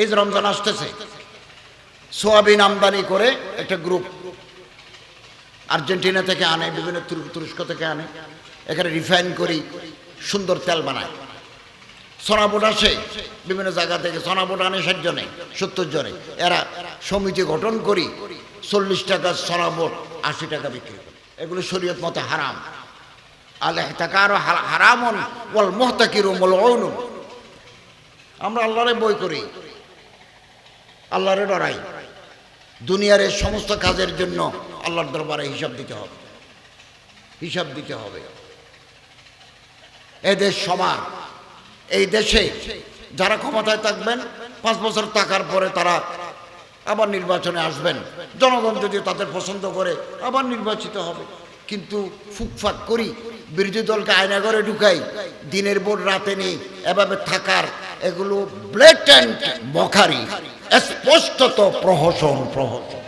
এই যে রমজান আসতেছে, সোয়াবিন আমদানি করে একটা গ্রুপ আর্জেন্টিনা থেকে আনে, বিভিন্ন তুরস্ক থেকে আনে, এখানে রিফাইন করি, সুন্দর তেল বানায়। সোনাবোট আসে, বিভিন্ন জায়গা থেকে সোনাবোট আনে ষাট জনে, সত্তর জনে। এরা সমিতি গঠন করি, চল্লিশ টাকা সোনাবোট আশি টাকা বিক্রি করে। এগুলো শরীয়ত মতো হারাম। আল্লাহ তাকার হারামন ওয়াল মোহতাকির আমরা আল্লাহরে বই করি আল্লাহরে ডরাই। দুনিয়ার এই সমস্ত কাজের জন্য আল্লাহর দরবারে হিসাব দিতে হবে। হিসাব দিতে হবে। এদেশ সমান এই দেশে যারা ক্ষমতায় থাকবেন, পাঁচ বছর থাকার পরে তারা আবার নির্বাচনে আসবেন। জনগণ যদি তাদের পছন্দ করে, আবার নির্বাচিত হবে। কিন্তু ফুকফাক করি, বিরোধী দলকে আয়নাঘরে ঢুকাই, দিনের ভোট রাতে নেই, এভাবে থাকার এগুলো ব্লেটেন্ট মখারি স্পষ্টত প্রহসন প্রহসন।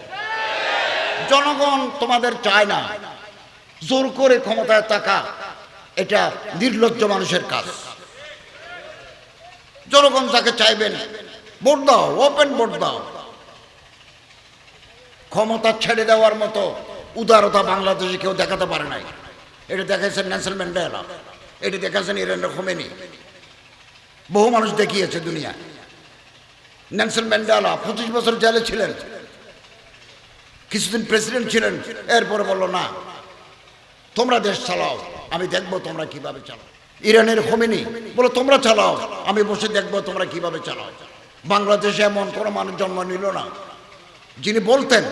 জনগণ তোমাদের চায় না। জোর করে ক্ষমতায় থাকা, এটা নির্লজ্জ মানুষের কাজ। জনগণ যাকে চাইবেন ভোট দাও ওপেন ভোট দাও। ক্ষমতা ছেড়ে দেওয়ার মতো উদারতা বাংলাদেশে কেউ দেখাতে পারে নাই। এটা দেখাইছেন ন্যাশনাল ম্যান্ডেলা। এটা দেখাইছেন ইরানের খোমেনি। বহু মানুষ দেখিয়েছে দুনিয়া ন্যানসন ম্যান্ডেলা পঁচিশ বছর জেলে ছিলেন। কিছুদিন প্রেসিডেন্ট ছিলেন, এরপরে বলল, না, তোমরা দেশ চালাও, আমি দেখব তোমরা কীভাবে চালাও। ইরানের হোমিনি বলো তোমরা চালাও, আমি বসে দেখব তোমরা কীভাবে চালাও। বাংলাদেশে এমন কোনো মানুষ জন্ম নিল না, যিনি বলতেন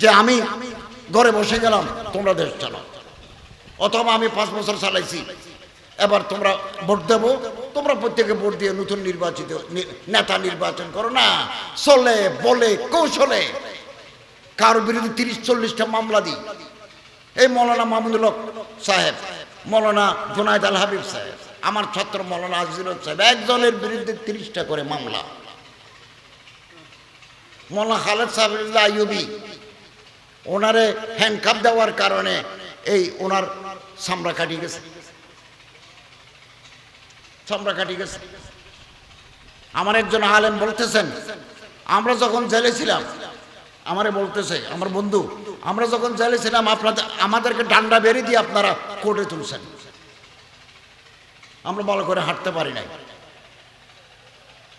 যে, আমি ঘরে বসে গেলাম, তোমরা দেশ চালাও। অথবা, আমি পাঁচ বছর চালাইছি এবার তোমরা ভোট দেবো। তোমরা প্রত্যেকে ভোট দিয়ে নতুন নির্বাচিত নেতা নির্বাচন করো না। চলে, বলে, কৌশলে। কারোর বিরুদ্ধে তিরিশ, চল্লিশটা মামলা দিই। এই মৌলানা মাহমুদুল সাহেব, মৌলানা জুনায়দ আল হাবিব সাহেব, আমার ছাত্র মৌলানা আজিজুল সাহেব একজনের বিরুদ্ধে তিরিশটা করে মামলা। মৌলানা খালেদ সাহেবুল্লাহ আইয়ুবি, ওনারে হ্যান্ডকাপ দেওয়ার কারণে এই ওনার সামরা কাটিয়ে গেছে। সামরা কাটিয়ে গেছে। আমার একজন আলেম বলতেছেন, আমরা যখন জেলে ছিলাম, আমারে বলতেছে, আমার বন্ধু, আমরা যখন জেলে ছিলাম, আপনাদের, আমাদেরকে ডান্ডা বেরিয়ে দিয়ে আপনারা কোর্টে তুলছেন। আমরা ভালো করে হাঁটতে পারি নাই।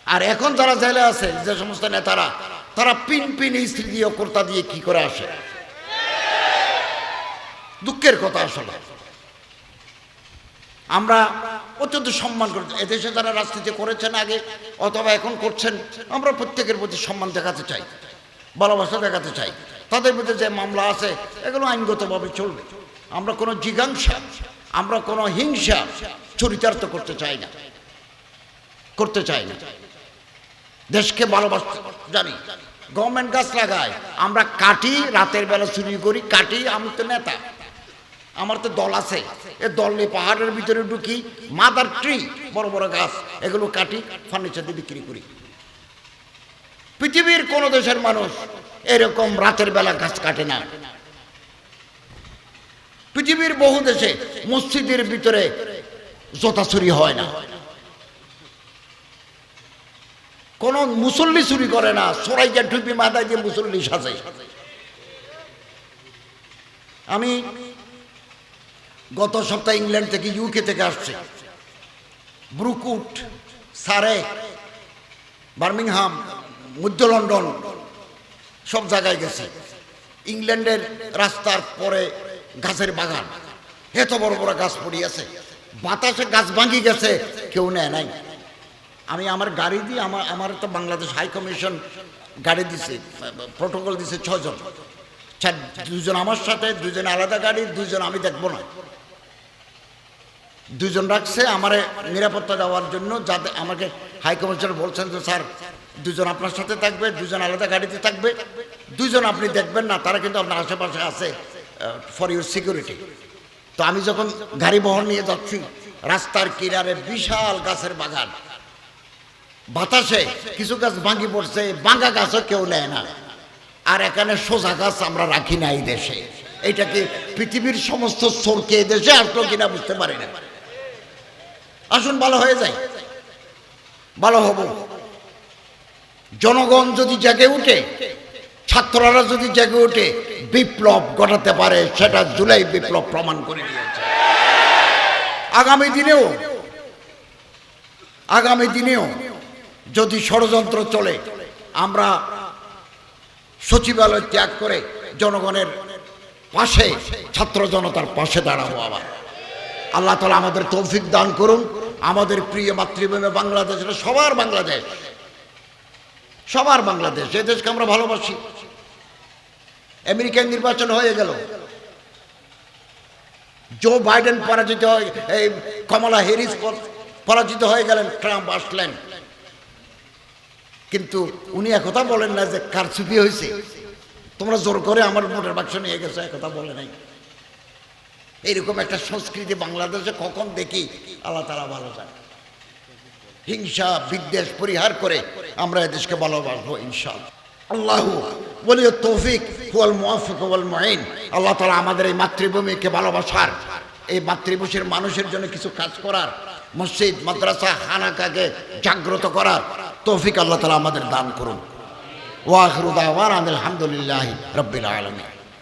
আর এখন যারা জেলে আছে, যে সমস্ত নেতারা, তারা পিন পিন স্ত্রী দিয়ে, কর্তা দিয়ে কি করে আসে? দুঃখের কথা আসলে। আমরা অত্যন্ত সম্মান করি। এদেশে যারা রাজনীতি করেছেন আগে অথবা এখন করছেন, আমরা প্রত্যেকের প্রতি সম্মান দেখাতে চাই, ভালোবাসা দেখাতে চাই। তাদের মধ্যে যে মামলা আছে, এগুলো আইনগতভাবে চলবে। আমরা কোনো জিজ্ঞাসা, আমরা কোনো হিংসা চরিতার্থ করতে চাই না। করতে চাই না। দেশকে ভালোবাসতে, জানি গভর্নমেন্ট গাছ লাগায়, আমরা কাটি, রাতের বেলা চুরি করি, কাটি আমি তো নেতা। আমার তো দল আছে। এ দল পাহাড়ের ভিতরে ঢুকি, মাদার ট্রি, বড় বড় গাছ, এগুলো কাটি ফার্নিচার দিয়ে বিক্রি করি। পৃথিবীর কোন দেশের মানুষ এরকম রাতের বেলা গাছ কাটে না। পৃথিবীর বহু দেশে মসজিদের ভিতরে জোতা চুরি হয় না। কোন মুসল্লি চুরি করে না সরাইয়া টুপি মাথায় দিয়ে মুসল্লি সাজে। আমি গত সপ্তাহে ইংল্যান্ড থেকে ইউকে থেকে আসছে। ব্রুকুট সারে, বার্মিংহাম, মধ্য লন্ডন, সব জায়গায় গেছে। ইংল্যান্ডের রাস্তার পরে গাছের বাগান। এত বড় বড় গাছ পড়িয়াছে বাতাসে গাছ ভাঙি গেছে, কেউ নেয় নাই। আমি আমার গাড়ি দিয়ে, আমার আমার তো বাংলাদেশ হাই কমিশন গাড়ি দিছে, প্রোটোকল দিছে ছজন দুজন আমার সাথে, দুজন আলাদা গাড়ি, দুজন আমি দেখব না। দুজন রাখছে, আমারে নিরাপত্তা দেওয়ার জন্য যাতে আমাকে হাই কমিশনার বলছেন যে, স্যার, দুজন আপনার সাথে থাকবে, দুজন আলাদা গাড়িতে থাকবে। দুজন আপনি দেখবেন না, তারা কিন্তু আপনার আশেপাশে আছে ফর ইউর সিকিউরিটি তো আমি যখন গাড়ি বহন নিয়ে যাচ্ছি, রাস্তার কিনারে বিশাল গাছের বাগান। বাতাসে কিছু গাছ ভাঙি পড়ছে, ভাঙা গাছও কেউ নেয় না। আর এখানে সোজা গাছ আমরা রাখি না এই দেশে। এটা কি পৃথিবীর সমস্ত এই দেশে আসলো কিনা বুঝতে পারি না। আসুন, ভালো হয়ে যায় ভালো হব। জনগণ যদি জেগে উঠে, ছাত্ররা যদি জেগে উঠে বিপ্লব ঘটাতে পারে, সেটা জুলাই বিপ্লব প্রমাণ করে দিয়েছে। আগামী দিনেও আগামী দিনেও যদি ষড়যন্ত্র চলে, আমরা সচিবালয় ত্যাগ করে জনগণের পাশে, ছাত্র জনতার পাশে দাঁড়াবো আবার। আল্লাহ তালা আমাদের তৌফিক দান করুন। আমাদের প্রিয় মাতৃভূমি বাংলাদেশ সবার বাংলাদেশ। সবার বাংলাদেশ এই দেশকে আমরা ভালোবাসি। আমেরিকান নির্বাচন হয়ে গেল। জো বাইডেন পরাজিত হয়ে, এই কমলা হ্যারিস পরাজিত হয়ে গেলেন ট্রাম্প আসলেন। কিন্তু উনি একথা বলেন না যে, কারচুপি হয়েছে। তোমরা জোর করে আমার ভোটের বাক্স নিয়ে গেছো একথা বলে নাই। এইরকম একটা সংস্কৃতি বাংলাদেশে কখন দেখি, আল্লাহ তারা ভালো জানে। হিংসা, বিদ্বেষ পরিহার করে আমরা এদেশকে ভালোবাসবো, ইনশাআল্লাহ। আল্লাহ বলি তৌফিক, হুয়াল মুআফিক ওয়াল মুঈন। আল্লাহ তাআলা আমাদের এই মাতৃভূমিকে ভালোবাসার, এই মাতৃভূমির মানুষের জন্য কিছু কাজ করার, মসজিদ, মাদ্রাসা হানাকাকে জাগ্রত করার তৌফিক আল্লাহ তাআলা আমাদের দান করুন। ওয়াখিরু দাওয়ানা আলহামদুলিল্লাহি